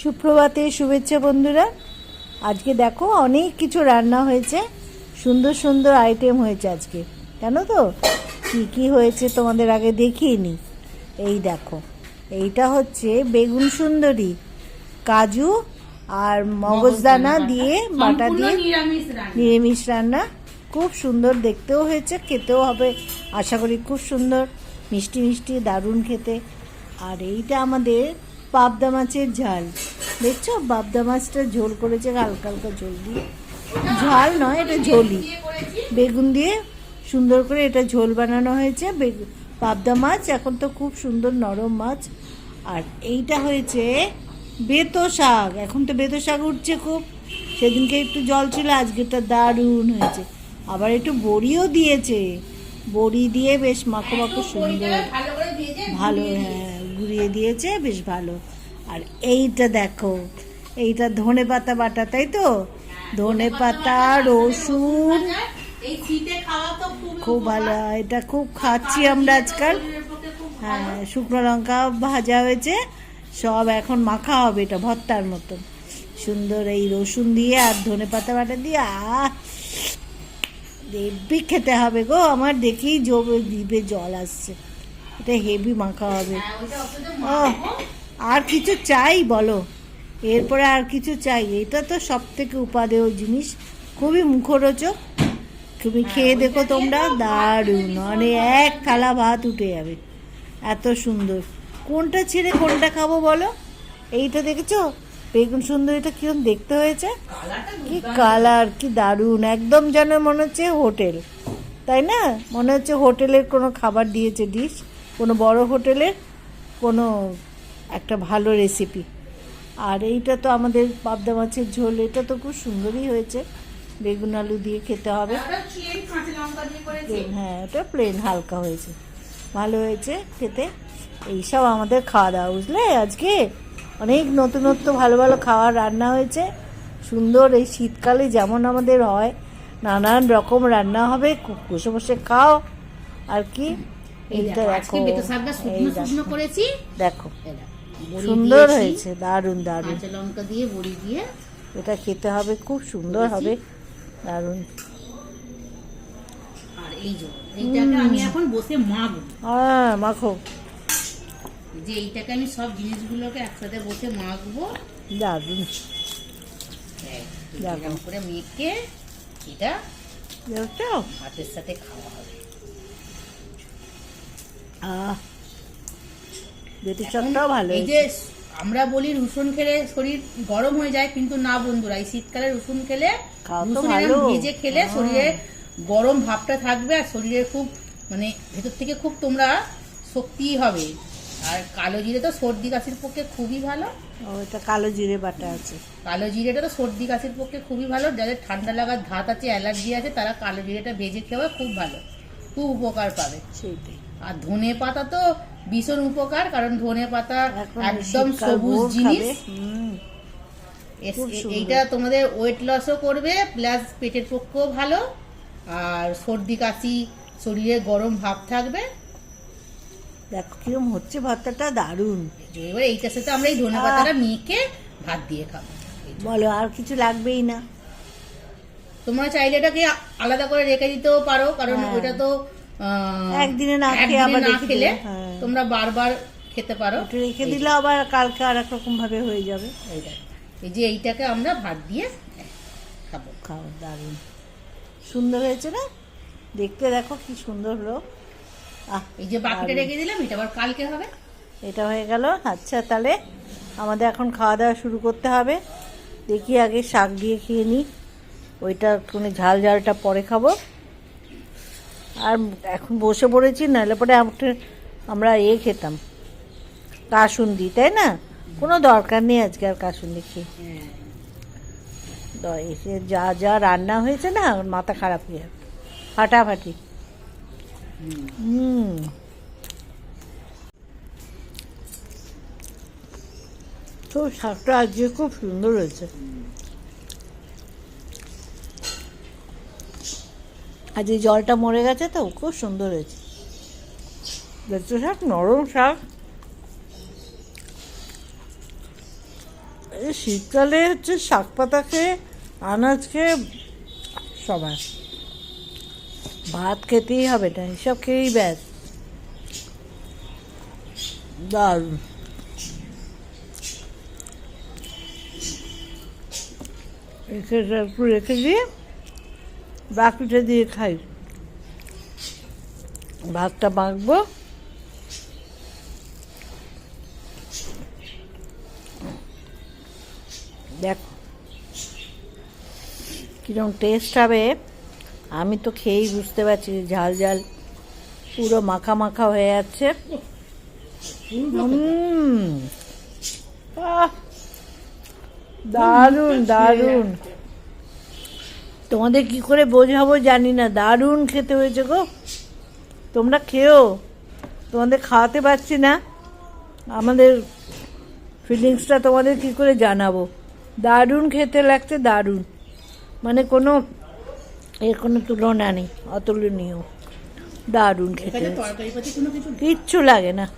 সুপ্রভাতে শুভেচ্ছা বন্ধুরা। আজকে দেখো অনেক কিছু রান্না হয়েছে। সুন্দর সুন্দর আইটেম হয়েছে আজকে। কেন তো? কি কি হয়েছে তোমাদের আগে দেখিয়ে নি। এই দেখো এইটা হচ্ছে বেগুন সুন্দরী কাজু আর মগজদানা দিয়ে বাটা দিয়ে নিরামিষ রান্না। খুব সুন্দর দেখতেও হয়েছে খেতেও হবে। আশা করি খুব সুন্দর মিষ্টি মিষ্টি দারুণ খেতে। আর এইটা আমাদের পাবদা মাছের ঝাল। দেখছ? পাবদা মাছটা ঝোল করেছে হালকা হালকা ঝোল দিয়ে। ঝাল নয়, এটা ঝোলই। বেগুন দিয়ে সুন্দর করে এটা ঝোল বানানো হয়েছে। বেগুন পাবদা মাছ এখন তো খুব সুন্দর নরম মাছ। আর এইটা হয়েছে বেতো শাক। এখন তো বেতো শাক উঠছে খুব। সেদিনকে একটু জল ছিল আজকেটা দারুণ হয়েছে। আবার একটু বড়িও দিয়েছে। বড়ি দিয়ে বেশ মাখো মাখো সুন্দর। ভালো হ্যাঁ। গুঁড়িয়ে দিয়েছে, বেশ ভালো। আর এইটা দেখো, এইটা ধনে পাতা বাটা, তাই তো? ধনে পাতা, রসুন। খুব ভালো, এটা খুব খাচ্ছি আমরা আজকাল। হ্যাঁ শুকনো লঙ্কা ভাজা হয়েছে, সব এখন মাখা হবে এটা ভর্তার মতন সুন্দর এই রসুন দিয়ে আর ধনে পাতা বাটা দিয়ে, আহ! হেভি খেতে হবে গো, আমার দেখেই জবে দিবে জল আসছে। এটা হেভি মাখা হবে। হ্যাঁ, ও আর কিছু চাই বলো। এরপরে আর কিছু চাই। এটা তো সব থেকে উপাদেয় জিনিস। খুবই মুখরোচক। তুমি খেয়ে দেখো তোমরা। দারুণ। মানে এক থালা ভাত উঠে যাবে। এত সুন্দর। কোনটা ছেড়ে কোনটা খাব বলো? এইটা দেখেছ? বেগুন সুন্দর এটা কিরম দেখতে হয়েছে? কি কালার কি দারুণ। একদম যেন মনে হচ্ছে হোটেল। তাই না? মনে হচ্ছে হোটেলের কোনো খাবার দিয়েছে ডিশ কোনো বড় হোটেলের কোনো একটা ভালো রেসিপি আর এইটা তো আমাদের পাবদা মাছের ঝোল এটা তো খুব সুন্দরই হয়েছে। বেগুন আলু দিয়ে খেতে হবে। হ্যাঁ ওটা প্লেন হালকা হয়েছে। ভালো হয়েছে খেতে। এইসব আমাদের খাওয়া দাওয়া বুঝলে? আজকে অনেক নতুনত্ব ভালো ভালো খাবার রান্না হয়েছে। সুন্দর এই শীতকালে যেমন আমাদের হয় নানান রকম রান্না হবে। খুব বসে বসে খাও। আর কি? এই এইটা দেখো, দেখো আজকে বেতো শাকটা শুকনো শুকনো করেছি। দেখো এই দেখো, বড়ি সুন্দর হয়েছে দারুণ দারুণ। কাঁচা লঙ্কা দিয়ে বড়ি দিয়ে। এটা খেতে হবে খুব সুন্দর হবে দারুণ। আর এই যে এইটাকে আমি এখন বসে মাখবো। হ্যাঁ মাখো। যে এইটাকে আমি সব জিনিসগুলোকে একসাথে বসে মাখবো। দারুণ। দেখো। করে মেখে এটা ভাতের সাথে খাওয়া হবে। বেটি শাকটাও ভালো এই যে আমরা বলি রসুন খেলে শরীর গরম হয়ে যায় কিন্তু না বন্ধুরা এই শীতকালে রসুন খেলে খাওয়া রসুন ভেজে খেলে হ্যাঁ। শরীরে গরম ভাবটা থাকবে আর শরীরে খুব মানে ভেতর থেকে খুব তোমরা শক্তি হবে। আর কালো জিরে তো সর্দি কাশির পক্ষে খুবই ভালো। ও এটা কালো জিরে বাটা আছে। কালো জিরেটা তো সর্দি কাশির পক্ষে খুবই ভালো। যাদের ঠান্ডা লাগার ধাত আছে অ্যালার্জি আছে তারা কালো জিরেটা ভেজে খেয়ে খুব ভালো। খুব উপকার পাবে। সেইটাই। আর ধনে পাতা তো ভীষণ উপকার কারণ ধনে পাতা একদম সবুজ জিনিস। এইটা তোমাদের ওয়েট লসও করবে প্লাস পেটের পক্ষেও ভালো। আর সর্দি কাশি শরীরে গরম ভাব থাকবে। দেখো কিরম হচ্ছে ভর্তাটা দারুণ। এবার এইটার সাথে আমরা এই ধনে পাতাটা মেখে ভাত দিয়ে খাব। বলো আর কিছু লাগবেই না। তোমরা চাইলে এটাকে আলাদা করে রেখে দিতেও পারো কারণ হ্যাঁ। ওইটা তো একদিনে না খেয়ে আবার না খেলে হ্যাঁ। তোমরা বারবার খেতে পারো। রেখে দিলে আবার কালকে আর এক রকম ভাবে হয়ে যাবে। এই যে এইটাকে আমরা ভাত দিয়ে খাব। খাও দারুণ। সুন্দর হয়েছে না? দেখতে দেখো কি সুন্দর হলো আহ এই যে বাকিটা রেখে দিলাম এটা আবার কালকে হবে। এটা হয়ে গেল। আচ্ছা তাহলে আমাদের এখন খাওয়া দাওয়া শুরু করতে হবে। দেখি আগে শাক দিয়ে খেয়ে নিই। ওইটা একটুখানি ঝাল ঝালটা পরে খাব। আর এখন বসে পড়েছি, নাহলে পরে আমরা এ খেতাম। কাসুন্দি, তাই না? কোনো দরকার নেই আজকে আর কাসুন্দি খেয়ে। এসে যা যা রান্না হয়েছে না মাথা খারাপ হয়ে যাবে ফাটাফাটি। হুম। তো শাকটা আজকে খুব সুন্দর হয়েছে। আজ এই জলটা মরে গেছে তো খুব সুন্দর হয়েছে। বেতো শাক? নরম শাক। এই শীতকালে হচ্ছে শাক পাতা খেয়ে আনাজ খেয়ে সবার ভাত খেতেই হবে না এসব খেয়েই ব্যাস। দারুণ। রেখে একটু রেখে দিয়ে বাকিটা দিয়ে খাই। ভাতটা মাখবো। দেখো কীরকম টেস্ট হবে। আমি তো খেয়েই বুঝতে পারছি ঝাল ঝাল পুরো মাখা মাখা হয়ে যাচ্ছে। দারুণ দারুণ। তোমাদের কি করে বোঝাবো জানি না। দারুণ খেতে হয়েছে গো। তোমরা খেও। তোমাদের খাওয়াতে পারছি না। আমাদের ফিলিংসটা তোমাদের কি করে জানাব? দারুণ খেতে লাগছে দারুণ। মানে কোনো এর কোনো তুলনা নেই অতুলনীয়। দারুণ খেতে। কিচ্ছু লাগে না।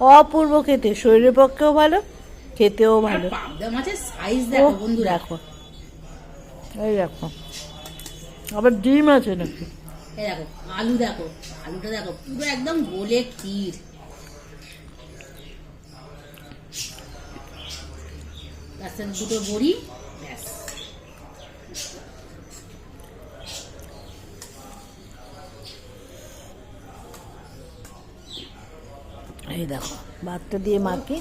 অপূর্ব খেতে শরীরের পক্ষেও ভালো খেতেও ভালো। দেখো। এই দেখো। আবার ডিম আছে নাকি? দেখো, আলু দেখো, আলুটা দেখো, পুরো একদম গোলে ক্ষীর। তার দুটো বড়ি, ব্যাস। এই দেখো, ভাতটা দিয়ে মাখি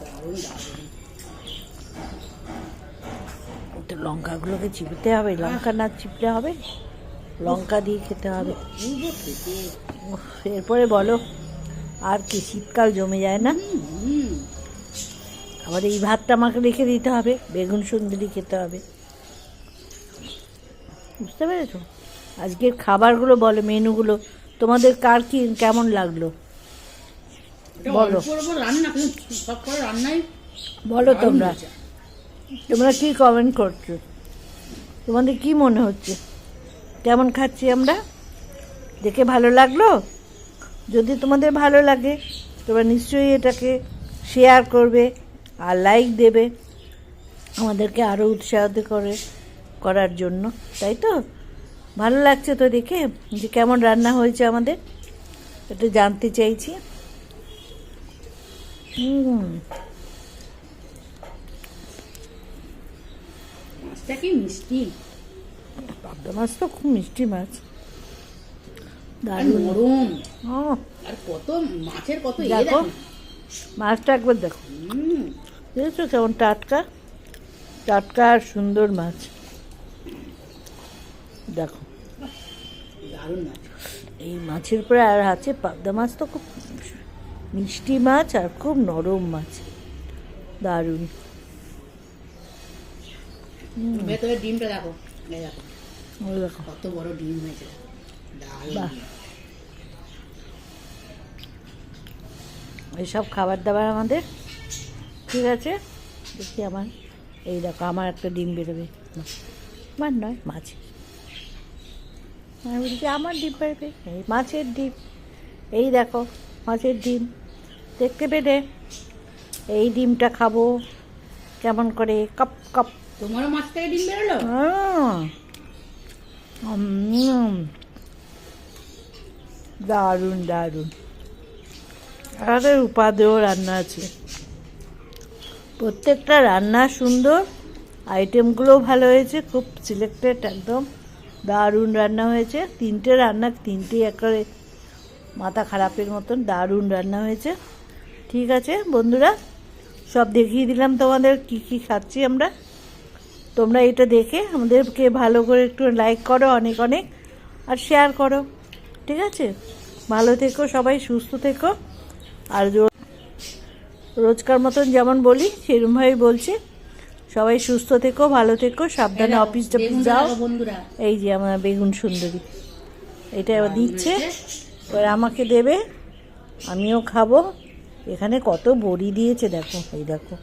দারুণ দারুণ তো লঙ্কাগুলোকে চিপতে হবে লঙ্কা না চিপলে হবে? লঙ্কা দিয়ে খেতে হবে। এরপরে বলো আর কি শীতকাল জমে যায় না। আবার এই ভাতটা আমাকে রেখে দিতে হবে বেগুন সুন্দরী খেতে হবে। বুঝতে পেরেছ? আজকের খাবারগুলো বলো মেনুগুলো। তোমাদের কার কি কেমন লাগল? বলো। রান্না সব করে রান্নাই বলো তোমরা। তোমরা কি কমেন্ট করছ? তোমাদের কি মনে হচ্ছে? কেমন খাচ্ছি আমরা? দেখে ভালো লাগল? যদি তোমাদের ভালো লাগে, তোমরা নিশ্চয়ই এটাকে শেয়ার করবে আর লাইক দেবে আমাদেরকে আরও উৎসাহিত করে, করার জন্য। তাই তো? ভালো লাগছে তো দেখে যে কেমন রান্না হয়েছে আমাদের? একটু জানতে চাইছি। হুম। মাছটা কি মিষ্টি। পাবদা মাছ তো খুব মিষ্টি মাছ। আর নরম। আর কত মাছের কত দেখো মাছটা একবার দেখো। কেমন টাটকা? টাটকা আর সুন্দর মাছ। দেখো। দারুণ মাছ। এই মাছের পরে আর আছে পাবদা মাছ তো খুব মিষ্টি মাছ আর খুব নরম মাছ। দারুণ। ভেতরে ডিমটা দেখো। কত বড় ডিম হয়েছে। এইসব খাবার দাবার আমাদের? ঠিক আছে? দেখি আমার। এই দেখো আমার একটা ডিম বেরোবে। আমার নয় মাছ আমি বলছি আমার ডিম বেরোবে। এই মাছের ডিম। এই দেখো মাছের ডিম। দেখতে পেলে? এই ডিমটা খাব। কেমন করে? কপ কপ। তোমারও মাছ থেকে ডিম বেরোলো? দারুণ দারুণ। আমাদের উপাদেয় রান্না আছে। প্রত্যেকটা রান্না সুন্দর আইটেমগুলো ভালো হয়েছে, খুব সিলেক্টেড একদম। দারুণ রান্না হয়েছে, তিনটে রান্না, তিনটে একেবারে মাথা খারাপের মতন দারুণ রান্না হয়েছে। ঠিক আছে বন্ধুরা, সব দেখিয়ে দিলাম তোমাদের কি কি খাচ্ছি আমরা। তোমরা এটা দেখে আমাদেরকে ভালো করে একটু লাইক করো অনেক অনেক আর শেয়ার করো ঠিক আছে? ভালো থেকো সবাই সুস্থ থেকো। আর রোজকার মতন যেমন বলি সেরমভাবেই বলছি। সবাই সুস্থ থেকো ভালো থেকো সাবধানে অফিস টফিস যাও এই যে আমার বেগুন সুন্দরী। এটা দিচ্ছে এবার আমাকে দেবে আমিও খাব। এখানে কত বড়ি দিয়েছে দেখো এই দেখো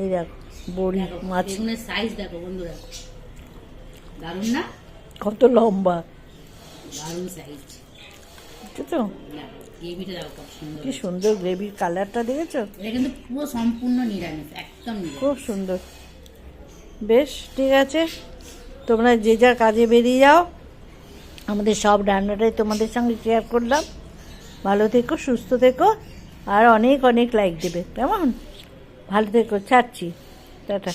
এই দেখো। বড়ি মাছ। বেগুনের সাইজ দেখো বন্ধুরা। দারুণ না? কত লম্বা। দারুণ সাইজ তো কি সুন্দর গ্রেভির কালারটা দেখেছ? এটা কিন্তু পুরো সম্পূর্ণ নিরামিষ একদম খুব সুন্দর। বেশ ঠিক আছে। তোমরা যে যার কাজে বেরিয়ে যাও আমাদের সব রান্নাটাই তোমাদের সঙ্গে শেয়ার করলাম। ভালো থেকো সুস্থ থেকো আর অনেক অনেক লাইক দেবে। কেমন? ভালো থেকো ছাড়ছি। это.